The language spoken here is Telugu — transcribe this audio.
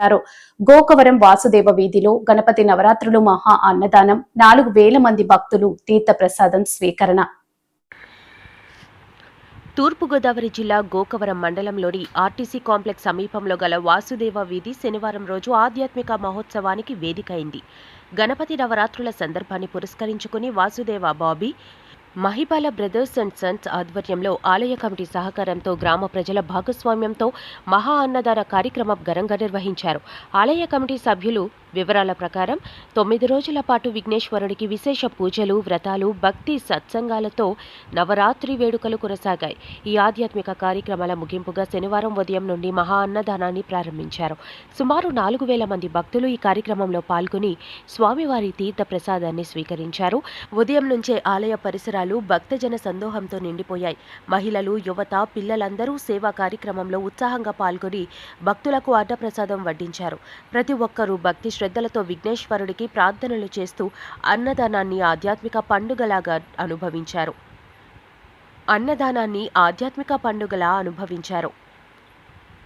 చేపట్టారు గోకవరం వాసుదేవ వీధిలో గణపతి నవరాత్రులు మహా అన్నదానం నాలుగు వేల మంది భక్తులు తీర్థప్రసాదం స్వీకరణ. తూర్పుగోదావరి జిల్లా గోకవరం మండలంలోని ఆర్టీసీ కాంప్లెక్స్ సమీపంలో గల వాసుదేవ వీధి శనివారం రోజు ఆధ్యాత్మిక మహోత్సవానికి వేదిక అయింది. గణపతి నవరాత్రుల సందర్భాన్ని పురస్కరించుకుని Vasudeva Bobby Mahipala brothers and sons ఆధ్వర్యంలో ఆలయ కమిటీ సహకారంతో గ్రామ ప్రజల భాగస్వామ్యంతో మహా అన్నదాన కార్యక్రమం ఘనంగా నిర్వహించారు. ఆలయ కమిటీ సభ్యులు వివరాల ప్రకారం తొమ్మిది రోజుల పాటు విఘ్నేశ్వరుడికి విశేష పూజలు వ్రతాలు భక్తి సత్సంగాలతో నవరాత్రి వేడుకలు కొనసాగాయి. ఈ ఆధ్యాత్మిక కార్యక్రమాల ముగింపుగా శనివారం ఉదయం నుండి మహా అన్నదానాన్ని ప్రారంభించారు. సుమారు నాలుగు వేల మంది భక్తులు ఈ కార్యక్రమంలో పాల్గొని స్వామివారి తీర్థ ప్రసాదాన్ని స్వీకరించారు. ఉదయం నుంచే ఆలయ పరిసరాలు భక్తజన సందోహంతో నిండిపోయాయి. మహిళలు యువత పిల్లలందరూ సేవా కార్యక్రమంలో ఉత్సాహంగా పాల్గొని భక్తులకు అడ్డప్రసాదం వడ్డించారు. ప్రతి ఒక్కరూ భక్తి శ్రద్ధలతో విఘ్నేశ్వరుడికి ప్రార్థనలు చేస్తూ అన్నదానాన్ని ఆధ్యాత్మిక పండుగలాగా అనుభవించారు. అన్నదానాన్ని ఆధ్యాత్మిక పండుగలా అనుభవించారు.